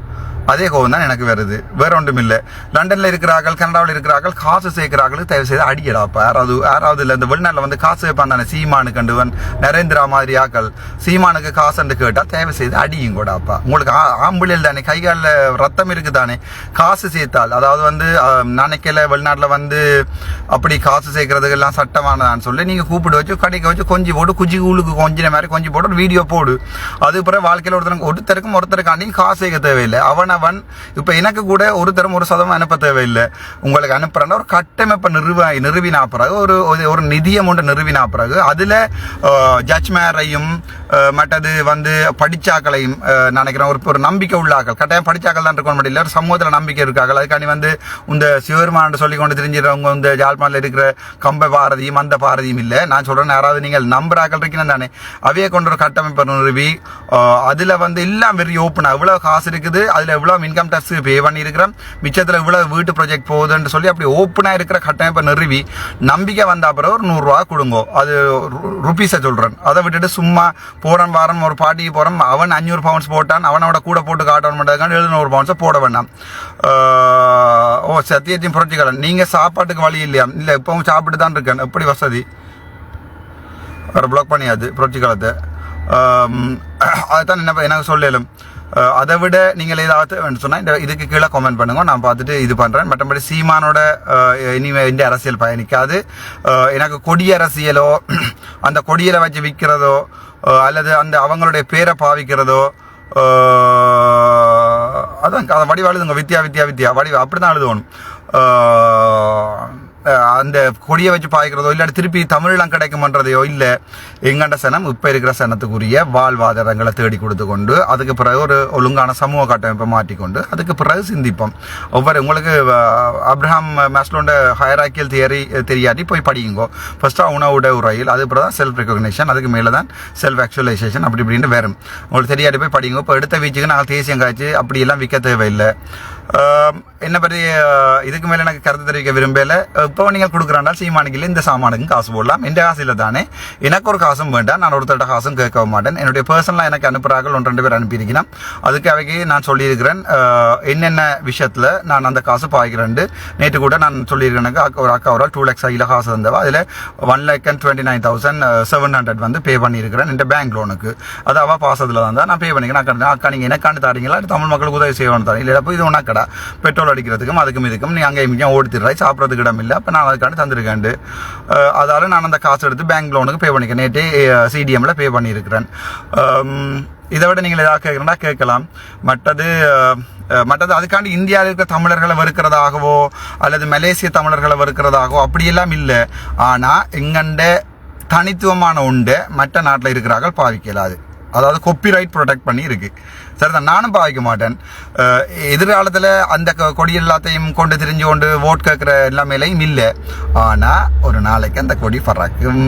அதே கோவம் தான் எனக்கு வருது. வேற ஒன்றும் இல்லை லண்டனில் இருக்கிறார்கள் கனடாவில் இருக்கிறார்கள் காசு சேர்க்கிறார்கள் தயவு செய்து அடிக்கடாப்பா யாராவது யாராவது இல்லை இந்த வெளிநாட்டில் வந்து காசு வைப்பான் தானே சீமானு கண்டுவன் நரேந்திரா மாதிரி ஆக்கள். சீமானுக்கு காசுன்னு கேட்டால் தயவு செய்து அடியும் கூடாப்பா உங்களுக்கு ஆ- தானே கைகாலில் ரத்தம் இருக்கு தானே. காசு சேர்த்தால் அதாவது வந்து நினைக்கல வெளிநாட்டில் வந்து அப்படி காசு சேர்க்கறதுக்கு எல்லாம் சட்டமானதான்னு சொல்லி நீங்கள் கூப்பிட்டு வச்சு கடைக்கு வச்சு கொஞ்சம் போட்டு குஜி ஊளுக்கு கொஞ்சின மாதிரி கொஞ்சம் போட்டு வீடியோ போடு. அதுக்கப்புறம் வாழ்க்கையில் ஒருத்தருக்கு ஒருத்தருக்கும் அன்னைக்கு காசு சேர்க்க தேவையில்லை. அவன் ஆனவன் இப்போ எனக்கு கூட ஒருத்தரும் ஒரு சதவீதம் அனுப்ப தேவையில்லை. உங்களுக்கு அனுப்புறேன்னா ஒரு கட்டமைப்பை நிறுவ நிறுவினா பிறகு ஒரு ஒரு- நிதியம் ஒன்று நிறுவினா பிறகு அதில் ஜட்ஜ்மேரையும் மற்றது வந்து படிச்சாக்களையும் நினைக்கிறேன் ஒரு ஒரு நம்பிக்கை உள்ளாக்கள் கட்டாயம் படிச்சாக்கள் தான் இருக்க முடியல ஒரு சமூகத்தில் நம்பிக்கை இருக்கார்கள் அதுக்காண்டி வந்து இந்த சிவருமான் சொல்லி கொண்டு தெரிஞ்சிடறவங்க இந்த ஜாழ்ப்பாணில் இருக்கிற கம்ப பாரதியும் அந்த பாரதியும் இல்லை. நான் சொல்றேன் யாராவது நீங்கள் நம்புறாக்கள் இருக்கீங்கன்னு தானே. அவைய கொண்டு ஒரு கட்டமைப்பை நிறுவி அதில் அதுல வந்து எல்லாம் வெறி ஓப்பனா இவ்வளவு காசு இருக்குது. அதுல இவ்வளோ இன்கம் டேக்ஸ் பே பண்ணியிருக்கிறோம். மிச்சத்தில் இவ்வளோ வீட்டு ப்ராஜெக்ட் போகுதுன்னு சொல்லி அப்படி ஓப்பனாக இருக்கிற கட்டமைப்பை நிறுவி நம்பிக்கை வந்த அப்புறம் ஒரு நூறுரூவா கொடுங்கோ. அது ருபீஸை சொல்கிறேன் அதை விட்டுட்டு சும்மா போகிறன் வாரம் ஒரு பாட்டிக்கு போகிறோம் அவன் அஞ்சூறு பவுன்ஸ் போட்டான் அவனோட கூட போட்டு காட்டணும் பண்ணுறதுக்கான எழுநூறு பவுன்ஸை போட வேண்டாம். ஓ சத்தியத்தையும் புரட்சிக்கலாம் நீங்கள் சாப்பாட்டுக்கு வழி இல்லையா? இல்லை இப்போவும் சாப்பிட்டு தான் இருக்கேன். எப்படி வசதி? வேறு பிளாக் பண்ணியாது புரட்சி காலத்தை அதுதான் என்ன எனக்கு சொல்லலும். அதை விட நீங்கள் ஏதாவது சொன்னால் இந்த இதுக்கு கீழே கமெண்ட் பண்ணுங்க. நான் பார்த்துட்டு இது பண்ணுறேன் மற்றபடி சீமானோட இனிமே இந்த அரசியல் பயணிக்காது. எனக்கு கொடி அரசியலோ அந்த கொடியில் வச்சு விற்கிறதோ அல்லது அந்த அவங்களுடைய பேரை பாவிக்கிறதோ அதான் அதை வடிவாளுதுங்க. வித்யா வித்யா வித்யா வடிவா அப்படி தான் எழுதுவோம் அந்த கொடியை வச்சு பாய்க்கிறதோ இல்லாட்டி திருப்பி தமிழ்லாம் கிடைக்குமன்றதையோ இல்லை எங்கண்ட சனம் இப்போ இருக்கிற சனத்துக்குரிய வாழ்வாதாரங்களை தேடி கொடுத்து கொண்டு அதுக்கு பிறகு ஒரு ஒழுங்கான சமூக கட்டமைப்பை மாற்றிக்கொண்டு அதுக்கு பிறகு சிந்திப்போம். ஒவ்வொரு உங்களுக்கு அப்ரஹாம் மேஸ்லோண்ட ஹயராக்கியல் தியரி தெரியாட்டி போய் படியுங்கோ. ஃபர்ஸ்ட்டாக உணவுட உரையில் அது பிறகு தான் செல்ஃப் ரெக்கக்னேஷன் அதுக்கு மேலே தான் செல்ஃப் ஆக்சுவலைசேஷன் அப்படி இப்படின்னு வரும். உங்களுக்கு தெரியாட்டி போய் படிங்க இப்போ எடுத்த வீச்சுக்கு நாங்கள் தேசியம் காய்ச்சி அப்படியெல்லாம் விற்க தேவையில்லை. என்ன பற்றி இதுக்கு மேலே எனக்கு கருத்து தெரிவிக்க விரும்பலை. இப்போ நீங்கள் கொடுக்குறாண்டா சீமானுக்கு இந்த சாமானுக்கும் காசு போடலாம். எந்த காசு இல்லை தானே. எனக்கு ஒரு காசும் வேண்டாம். நான் ஒருத்தர்கிட்ட காசும் கேட்க மாட்டேன். என்னுடைய பர்சனலாக எனக்கு அனுப்புகிறார்கள் ஒன்று ரெண்டு பேர் அனுப்பியிருக்கிறேன். அதுக்கு அவைக்கு நான் சொல்லியிருக்கிறேன். என்னென்ன விஷயத்தில் நான் அந்த காசு பாய்க்கிறேன் நேற்று கூட நான் சொல்லியிருக்கேன் அக்கா- ஒரு அக்கா ஒரு டூ லேக்ஸ் ஐயில் காசு தந்தவா. அதில் one lakh and twenty nine thousand seven hundred வந்து பே பண்ணியிருக்கிறேன். இந்த பேங்க் லோனுக்கு அது அவள் பாசத்தில் தான் நான் பே பண்ணிக்கிறேன். அக்கா அக்கா நீங்கள் எனக்காண்டு தாரீங்களா? தமிழ் மக்களுக்கு உதவி செய்யணும் தரீங்க இல்லை அப்போ இது ஒன்றா கடை பெட்ரோல் அடிக்கிறதுக்கும் அதுக்கும் இதுக்கும் நீ அங்கே இங்கேயும் ஓடித்திடுறாய் சாப்பிட்றதுக்கு இடம் இல்லை. அப்போ நான் அதுக்காண்டி தந்திருக்கேன் அதால் நான் அந்த காசு எடுத்து பேங்க் லோனுக்கு பே பண்ணிக்கிறேன் நேற்று சிடிஎம்மில் பே பண்ணியிருக்கிறேன். இதை விட நீங்கள் ஏதாவது கேட்குறா கேட்கலாம். மற்றது மற்றது அதுக்காண்டி இந்தியாவில் இருக்கிற தமிழர்களை வெறுக்கிறதாகவோ அல்லது மலேசிய தமிழர்களை வெறுக்கிறதாகவோ அப்படியெல்லாம் இல்லை. ஆனால் எங்கண்ட தனித்துவமான உண்டை. மற்ற நாட்டில் இருக்கிறார்கள் பாவிக்கலாது. அதாவது கொப்பிரைட் ப்ரொடெக்ட் பண்ணி இருக்குது சரிதான் நானும் பாவிக்க மாட்டேன். எதிர்காலத்தில் அந்த கொடி எல்லாத்தையும் கொண்டு திரிஞ்சு கொண்டு ஓட் கேட்குற எல்லாமேலையும் இல்லை. ஆனால் ஒரு நாளைக்கு அந்த கொடி பறக்கும்.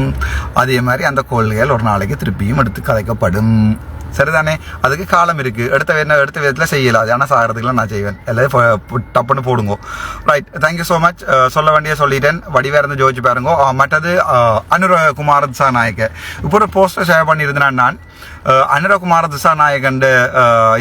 அதே மாதிரி அந்த கொள்கைகள் ஒரு நாளைக்கு திருப்பியும் எடுத்து கதைக்கப்படும் சரிதானே? அதுக்கு காலம் இருக்குது எடுத்த வேணும் எடுத்த விதத்தில் செய்யலாம். ஆனால் சாகிறதுக்குலாம் நான் செய்வேன். எல்லாத்தையும் டப்புன்னு போடுங்க. ரைட் தேங்க்யூ ஸோ மச் சொல்ல வேண்டிய சொல்லிட்டேன். வடிவா இருந்து ஜோதிச்சு பாருங்க. மற்றது அஹ், அனுர குமார திசாநாயக்க. இப்போ ஒரு போஸ்டர் ஷேர் பண்ணியிருந்தேன் நான். அஹ், அனுரகுமார நாயகண்டு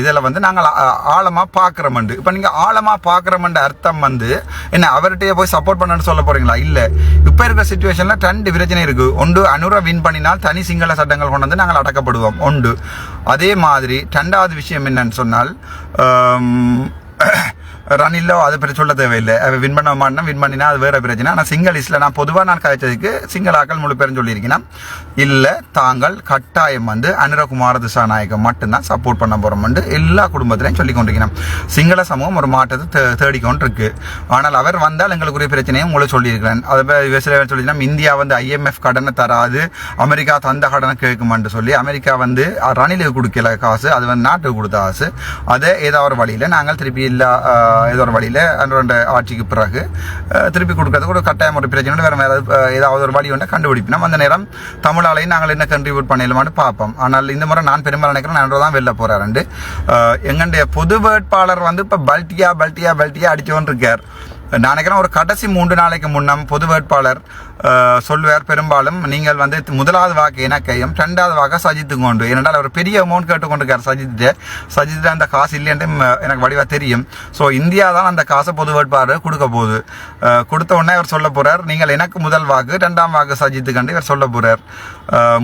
இதில் வந்து நாங்கள் ஆழமாக பார்க்குறோமண்டு இப்போ நீங்கள் ஆழமாக பார்க்குறோமன்ற அர்த்தம் வந்து என்ன அவர்கிட்டயே போய் சப்போர்ட் பண்ணணும்னு சொல்ல போகிறீங்களா இல்லை. இப்போ இருக்கிற சுச்சுவேஷனில் ரெண்டு பிரச்சனை இருக்குது ஒன்று அனுர வின் பண்ணினால் தனி சிங்கள சட்டங்கள் கொண்டு வந்து நாங்கள் அடக்கப்படுவோம். ஒன்று அதே மாதிரி ரெண்டாவது விஷயம் என்னன்னு சொன்னால் ரன் ரணிலோ அதை பற்றி சொல்ல தேவையில்லை. அவ வின் பண்ண மாட்டேன் வின் பண்ணினா அது வேற பிரச்சனை. ஆனால் சிங்கிள் சிங்கள நான் பொதுவாக நான் கதைச்சதுக்கு ஆக்கள் முழு பேரும் சொல்லியிருக்கேன்னா இல்லை தாங்கள் கட்டாயம் வந்து அனுரகுமார திசாநாயகம் மட்டும்தான் சப்போர்ட் பண்ண போகிறோம்னு எல்லா குடும்பத்திலையும் சொல்லி கொண்டிருக்கிறேன். சிங்கள சமூகம் ஒரு மாற்றத்தை தே- தேடிக்கொண்டு இருக்கு ஆனால் அவர் வந்தால் எங்களுக்குரிய பிரச்சனையும் உங்களுக்கு சொல்லியிருக்கிறேன். அதை சில சொல்லினா இந்தியா வந்து ஐஎம்எஃப் கடனை தராது அமெரிக்கா தந்த கடனை கேட்குமான்னு சொல்லி அமெரிக்கா வந்து ரணிலுக்கு கொடுக்கல காசு அது வந்து நாட்டுக்கு கொடுத்த காசு. அதை ஏதாவது ஒரு வழியில் நாங்கள் திருப்பி எல்லா ஏதோ ஒரு வழியில் ரெண்டு ஆட்சிக்கு பிறகு திருப்பி கொடுக்கறது கூட கட்டாயம் ஒரு பிரச்சனை வேறு வேறு ஏதாவது ஒரு வழி ஒன்று கண்டுபிடிப்பினோம் அந்த நேரம் தமிழாலையும் நாங்கள் என்ன கண்ட்ரிபியூட் பண்ணிடலாமான்னு பார்ப்போம். ஆனால் இந்த முறை நான் பெரும்பாலும் நினைக்கிறேன் நான் தான் வெளில போகிறாருண்டு எங்களுடைய பொது வேட்பாளர் வந்து இப்போ பல்ட்டியா பல்ட்டியா பல்ட்டியா அடிச்சோன்னு இருக்கார். நான் நினைக்கிறேன் ஒரு கடைசி மூன்று நாளைக்கு முன்னம் பொது வேட்பாளர் சொல்வார் பெரும்பாலும். நீங்கள் வந்து முதலாவது வாக்கு எனக்கையும் ரெண்டாவது வாக்க சஜித்து கொண்டு ஏனென்றால் அவர் பெரிய அமௌண்ட் கேட்டுக்கொண்டிருக்கார் சஜித் சஜித்து அந்த காசு இல்லைன்ட்டு எனக்கு வடிவாக தெரியும். ஸோ இந்தியா தான் அந்த காசை பொது வேட்பாளர் கொடுக்க போகுது. கொடுத்த உடனே அவர் சொல்ல போகிறார் நீங்கள் எனக்கு முதல் வாக்கு ரெண்டாம் வாக்கு சஜித்து கண்டு இவர் சொல்ல போகிறார்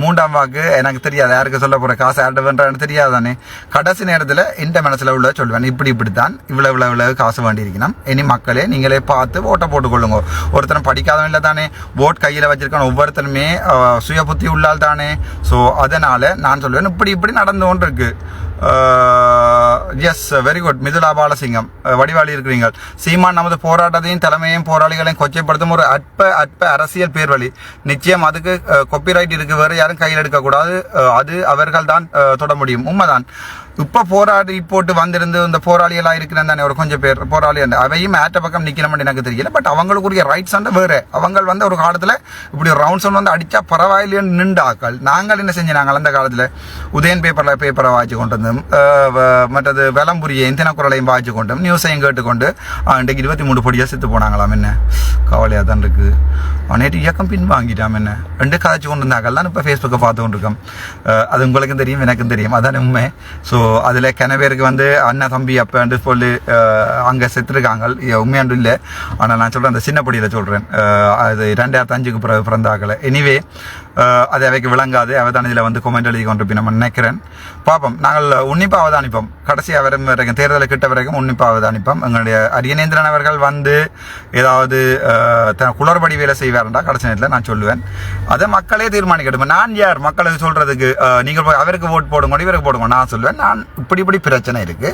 மூன்றாம் வாக்கு எனக்கு தெரியாது யாருக்கு சொல்ல போகிற காசு யார்கிட்ட வேண்டான்னு தெரியாதானே கடைசி நேரத்தில் இந்த மனசில் உள்ள சொல்வேன். இப்படி இப்படி தான் இவ்வளோ இவ்வளவு இவ்வளவு காசு வேண்டியிருக்கணும். இனி மக்களே நீங்களே பார்த்து ஓட்டை போட்டுக்கொள்ளுங்க. ஒருத்தரும் படிக்காதவன் இல்லை தானே. ஓட் கையில் வச்சிருக்கான ஒவ்வொருத்தருமே சுய புத்தி உள்ளால் தானே. ஸோ அதனால் நான் சொல்லுவேன் இப்படி இப்படி நடந்து கொண்டு இருக்கு yes very good Mithula Balasingam வடிவாளி இருக்கிறீங்க சீமான் நமது போராட்டத்தையும் தலைமையும் போராளிகளையும் கொச்சைப்படுத்தும் ஒரு அற்ப அற்ப அரசியல் பேர்வழி. நிச்சயம் அதுக்கு கொப்பிரைட் இருக்கு வேறு யாரும் கையில் எடுக்கக்கூடாது. அது அவர்கள் தான் தொட முடியும். உண்மைதான். இப்போ போராடி போட்டு வந்திருந்து இந்த போராளிகளாக இருக்கிறேன் தானே ஒரு கொஞ்சம் பேர் போராளி அந்த அவையும் ஏற்ற பக்கம் நிற்கணும்னு எனக்கு தெரியல. பட் அவங்களுக்குரிய ரைட்ஸ் வந்து வேறு. அவங்க வந்து ஒரு காலத்தில் இப்படி ஒரு ரவுண்ட்ஸ் வந்து அடித்தா பரவாயில்லைன்னு நின்றாக்கள் நாங்கள் என்ன செஞ்சாங்க அந்த காலத்தில்? உதயன் பேப்பரில் பேப்பரை வாய்ச்சி கொண்டு வந்தோம் வ- மற்றது விளம்புரியை தினக்குரலையும் வாய்ச்சி கொண்டோம். நியூஸையும் கேட்டுக்கொண்டு அன்றைக்கு இன்றைக்கு இருபத்தி மூணு பொடியாக செத்து போனாங்களாம் என்ன? கவலையாக தான் இருக்கு. அவன் நேற்று இயக்கம் பின் வாங்கிட்டாம் என்ன? ரெண்டு கதைச்சு கொண்டு இருந்தாங்க தான் இப்போ ஃபேஸ்புக்கை பார்த்து கொண்டிருக்கோம். அது உங்களுக்கும் தெரியும் எனக்கும் தெரியும். அதான் உண்மை. ஸோ அதில் கிண பேருக்கு வந்து அண்ணன் தம்பி அப்பன்ட்டு சொல்லி அங்கே செத்துருக்காங்க. உண்மையாண்டு இல்லை. ஆனால் நான் சொல்கிறேன் அந்த சின்னப்படியில் சொல்கிறேன் அது ரெண்டாயிரத்தி அஞ்சுக்கு பிறகு பிறந்தாக்கல எனிவே அது அவைக்கு விளங்காது. அவதானத்தில் வந்து கொமெண்ட் எழுதி கொண்டு போய் நம்ம நினைக்கிறேன். பார்ப்போம். நாங்கள் உன்னிப்பாக அவதானிப்போம். கடைசியாக வரும் வரைக்கும் தேர்தலை கிட்ட வரைக்கும் உன்னிப்பாக அவதானிப்போம். எங்களுடைய அரியநேந்திரன் அவர்கள் வந்து ஏதாவது குளறுபடி வேலை செய்வார்ன்றா கடைசி நேரத்தில் நான் சொல்லுவேன். அதை மக்களே தீர்மானிக்கட்டும். நான் யார்? மக்களுக்கு சொல்கிறதுக்கு நீங்கள் போய் அவருக்கு ஓட் போடுங்க இவருக்கு போடுங்க. நான் சொல்லுவேன். நான் இப்படி இப்படி பிரச்சனை இருக்கு.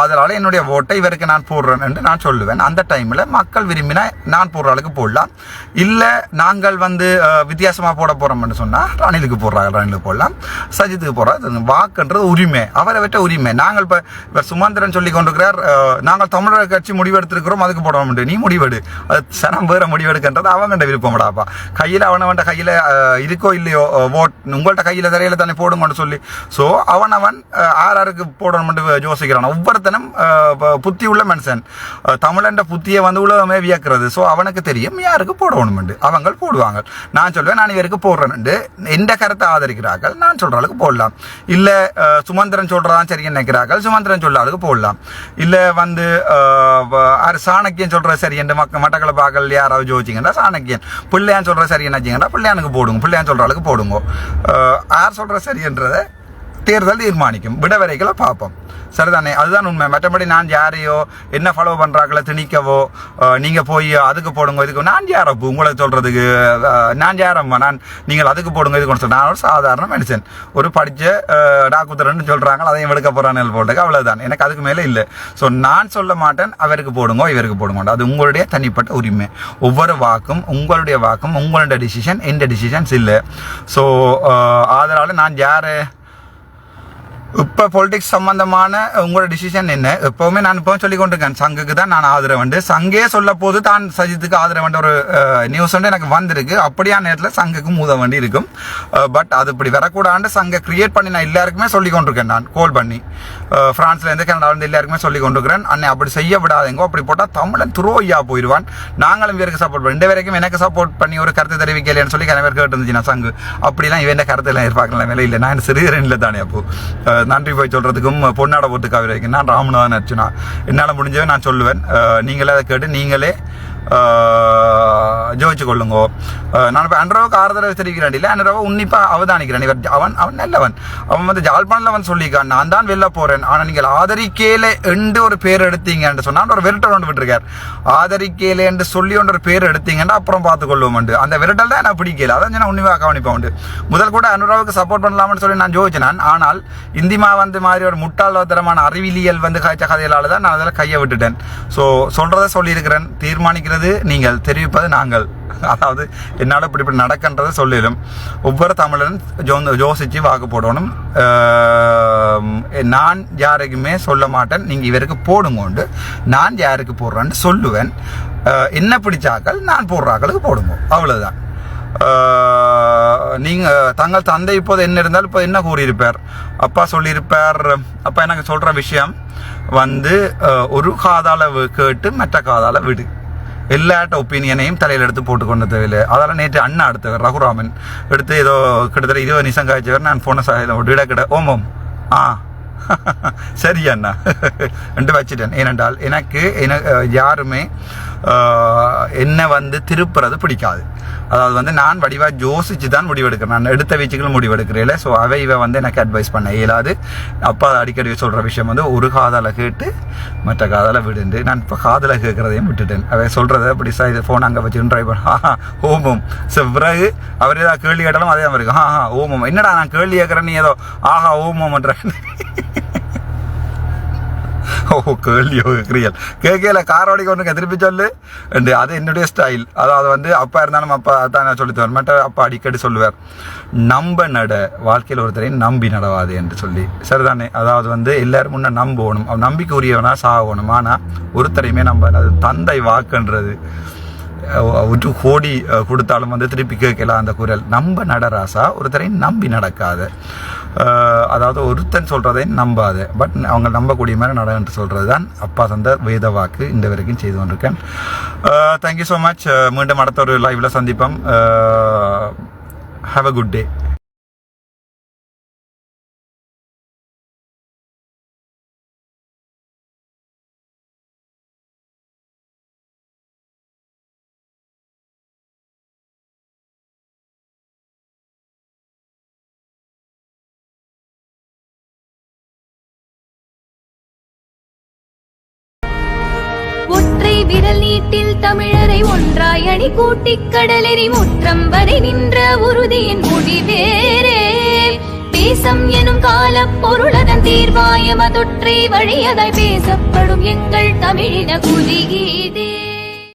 அதனால் என்னுடைய ஓட்டை இவருக்கு நான் போடுறேன் என்று நான் சொல்லுவேன். அந்த டைமில் மக்கள் விரும்பினா நான் போடுற அளவுக்கு போடலாம். இல்லை நாங்கள் வந்து வித்தியாசமாக போட போகிறோம்னு சொன்னால் ரணிலுக்கு போடுறாங்க ரணிலுக்கு போடலாம். சஜித்துக்கு போடுறாங்க. வாக்குன்றது உரிமை. அவரை விட்ட உரிமை. நாங்கள் இப்போ இவர் சுமந்திரன் சொல்லி கொண்டிருக்கிறார் நாங்கள் தமிழர் கட்சி முடிவெடுத்திருக்கிறோம் அதுக்கு போட முடியும் நீ முடிவெடு. அது சனம் வேற முடிவெடுக்கின்றது அவங்கள்ட்ட விருப்பப்படாப்பா கையில் அவனவன்ட்ட கையில் இருக்கோ இல்லையோ ஓட் உங்கள்கிட்ட கையில் தரையில் தானே போடுங்கன்னு சொல்லி. ஸோ அவன் அவன் அஹ், ஆர் போடணும்னு யோசிக்கிறான். ஒவ்வொருத்தனும் புத்தி உள்ள மனுஷன். தமிழன் புத்தியை வந்து உலகமே வியக்கிறது. ஸோ அவனுக்கு தெரியும் யாருக்கு போடணும்னு அவங்க போடுவாங்க. நான் சொல்வேன் நான் இவருக்கு போடுறேன்னு எந்த கருத்தை ஆதரிக்கிறார்கள்? நான் சொல்கிற அளவுக்கு போடலாம். இல்லை சுமந்திரன் சொல்கிறதான் சரி நினைக்கிறார்கள். சுமந்திரன் சொல்ற அளவுக்கு போடலாம். இல்லை வந்து ஆறு சாணக்கியன் சொல்கிற சரி என்று மக்க மட்டக்களை பார்க்கல யாராவது ஜோதிச்சிங்கன்னா சாணக்கியன். பிள்ளையான் சொல்கிற சரி என்ன பிள்ளையானுக்கு போடுங்க. பிள்ளையான் சொல்கிற அளவுக்கு போடுங்க. அஹ், யார் சரி சரியன்றதை தேர்தல் தீர்மானிக்கும். விடவரைகளை பார்ப்போம். சரிதானே? அதுதான் உண்மை. மற்றபடி நான் யாரையோ என்ன ஃபாலோ பண்ணுறாங்களோ திணிக்கவோ நீங்கள் போய் அதுக்கு போடுங்க இதுக்கு நான் யாரப்பு உங்களை சொல்கிறதுக்கு நான் யாரம்மா நான் நீங்கள் அதுக்கு போடுங்க இதுக்கு சொல்கிறேன் நான் ஒரு சாதாரண மனுஷன். ஒரு படித்த டாக்குத்தரன்னு சொல்கிறாங்க அதையும் எடுக்க போறான்னு போட்டுக்கு. அவ்வளோதான் எனக்கு அதுக்கு மேலே இல்லை. ஸோ நான் சொல்ல மாட்டேன் அவருக்கு போடுங்க இவருக்கு போடுங்க. அது உங்களுடைய தனிப்பட்ட உரிமை. ஒவ்வொரு வாக்கும் உங்களுடைய வாக்கும் உங்களுடைய டிசிஷன் எந்த டிசிஷன்ஸ் இல்லை. ஸோ அதனால் நான் யார் இப்போ பொலிட்டிக்ஸ் சம்பந்தமான உங்களோட டிசிஷன் என்ன? எப்பவுமே நான் இப்போ சொல்லி கொண்டிருக்கேன். சங்குக்கு தான் நான் ஆதரவுண்டு சங்கே சொல்ல போது தான் சஜித்துக்கு ஆதரவுண்ட ஒரு நியூஸ் வந்து எனக்கு வந்திருக்கு. அப்படியான நேரத்தில் சங்குக்கு மூத வண்டி இருக்கும். பட் அது இப்படி வரக்கூடாண்டு சங்கை கிரியேட் பண்ணி நான் எல்லாருக்குமே சொல்லி கொண்டிருக்கேன் நான். கோல் பண்ணி. ஃப்ரான்ஸ்லேருந்து பிரான்ஸ்ல இருந்து எல்லாருக்குமே சொல்லி கொண்டிருக்கிறேன். அண்ணே அப்படி செய்ய விடாதீங்க. அப்படி போட்டால் தமிழன் துரோயா போயிடுவான். நாங்களும் இவருக்கு சப்போர்ட் ரெண்டு வரைக்கும் எனக்கு சப்போர்ட் பண்ணி ஒரு கருத்து தெரிவிக்கலைன்னு சொல்லி கனவே கேட்டு இருந்துச்சு நான் சங்கு. அப்படிலாம் இவன் கருத்து எல்லாம் எதிர்பார்க்கலாம் வேலை இல்லை நான் சிறுகிறேன் இல்லை தானே அப்போ. நன்றி போய் சொல்றதுக்கும் பொன்னாட போட்டு கவிதைக்கு நான் ராமநாதன் அர்ச்சுனா. என்னால் முடிஞ்சவே நான் சொல்லுவேன். நீங்களே அதை கேட்டு நீங்களே ஜோதிச்சு கொள்ளுங்கோ நான் இப்போ அன்றவுக்கு ஆறுதல் தெரிவிக்கிறேன் இல்லை அன்றவை உன்னிப்பாக அவதானிக்கிறேன் இவர் அவன் அவன் நல்லவன் அவன் வந்து ஜாழ்ப்பாணில் அவன் சொல்லிக்கான் நான் தான் வெளில போகிறேன் ஆனால் நீங்கள் ஆதரிக்கேல என்று ஒரு பேர் எடுத்தீங்கன்னு சொன்னால் ஒரு விரட்டல் ஒன்று விட்டுருக்கார் ஆதரிக்கேல என்று சொல்லி ஒன்று ஒரு பேர் எடுத்தீங்கன்னா அப்புறம் பார்த்து கொள்வோம் அந்த விரட்டல் தான் நான் பிடிக்கல அதான் நான் உன்னிப்பாக கவனிப்பேன் உண்டு முதல் கூட அனுராவுக்கு சப்போர்ட் பண்ணலாம்னு சொல்லி நான் ஜோதிச்சினான் ஆனால் இந்திமா வந்து மாதிரி ஒரு முட்டாள்தரமான அறிவியல் வந்து காய்ச்ச கதைகளால தான் நான் அதில் கையை விட்டுட்டேன் ஸோ சொல்கிறத சொல்லியிருக்கிறேன் தீர்மானிக்கிறது நீங்கள் தெரிவிப்பது நாங்கள். அதாவது என்னால் இப்படி இப்படி நடக்கின்றது சொல்லிடும் ஒவ்வொரு தமிழரும் ஜோ ஜோசிச்சு வாக்கு போடணும். நான் யாருக்குமே சொல்ல மாட்டேன். நீங்கள் இவருக்கு போடுங்கோண்டு. நான் யாருக்கு போடுறேன்னு சொல்லுவேன். என்ன பிடிச்சாக்கள் நான் போடுறாக்களுக்கு போடுங்க. அவ்வளவுதான். நீங்கள் நீங்க தங்கள் தந்தை இப்போது என்ன இருந்தால் இப்போ என்ன கூறியிருப்பார்? அப்பா சொல்லியிருப்பார் அப்பா எனக்கு சொல்ற விஷயம் வந்து ஒரு காதால கேட்டு மற்ற காதால விடு. எல்லாட்ட ஒப்பீனியனையும் தலையில் எடுத்து போட்டு கொண்டு தேவையில்லை. அதால நேற்று அண்ணா அடுத்தவர் ரகுராமன் எடுத்து ஏதோ கிட்டத்தட்ட இருபது நிமிஷம் காய்ச்சவர் நான் ஃபோனை சாயில விட கிட ஓமம் ஆ. சரி அண்ணா. ரெண்டு வச்சுட்டேன். ஏனென்றால் எனக்கு என யாருமே என்னை வந்து திருப்புறது பிடிக்காது. அதாவது வந்து நான் வடிவாக யோசிச்சு தான் முடிவெடுக்கிறேன். நான் எடுத்த வீச்சுகள் முடிவெடுக்கிறேன் ஸோ அவை இவை வந்து எனக்கு அட்வைஸ் பண்ண இயலாது. அப்பா அடிக்கடி சொல்கிற விஷயம் வந்து ஒரு காதலை கேட்டு மற்ற காதலை விடுண்டு. நான் இப்போ காதலை கேட்குறதையும் விட்டுட்டேன். அவை சொல்கிறத அப்படி சார் ஃபோன் அங்கே வச்சு ட்ரை பண்ண? ஆஹா ஓமம். ஸோ பிறகு அவர் ஏதாவது கேள்வி கேட்டாலும் அதே மாதிரி இருக்கும். ஆஹா ஓமம். என்னடா நான் கேள்வி கேட்குறேன் நீ ஏதோ ஆஹா ஓமம்ன்ற. ஓ கேள்வியோ கேட்குறீர்கள் கேட்கல கார் ஓடிக்க ஒன்று திருப்பி சொல்லு அண்டு அது என்னுடைய ஸ்டைல் அதாவது வந்து அப்பா இருந்தாலும் அப்பா தான் நான் சொல்லி தருவேன் மற்ற அப்பா அடிக்கடி சொல்லுவார் நம்ப நட வாழ்க்கையில் ஒருத்தரை நம்பி நடவாது என்று சொல்லி சரிதானே அதாவது வந்து எல்லாரும் முன்னே நம்பணும் அவன் நம்பிக்கை உரியவனா சாகணும் ஆனால் ஒருத்தரையுமே நம்ப அது தந்தை வாக்குன்றது ஒரு கோடி கொடுத்தாலும் வந்து திருப்பி கேட்கலாம் அந்த குரல் நம்ப நடராசா ஒருத்தரை நம்பி நடக்காத அதாவது ஒருத்தன் சொல்கிறதை நம்பாத. பட் அவங்க நம்பக்கூடிய மாதிரி நடனம் என்று சொல்கிறது தான் அப்பா தந்த வேத வாக்கு இந்த வரைக்கும் செய்து கொண்டிருக்கேன். தேங்க்யூ ஸோ மச் மீண்டும் அடுத்த ஒரு லைவில் சந்திப்போம். ஹாவ் அ குட் டே ஒன்றாய் அணி கூட்டிக் கடலெறி முற்றம் வரை நின்ற உறுதியின் முடிவேரே பேசம் எனும் கால பொருளதன் தீர்வாயம் அதொற்றை வழியதாய் பேசப்படும் எங்கள் தமிழின குறியீடே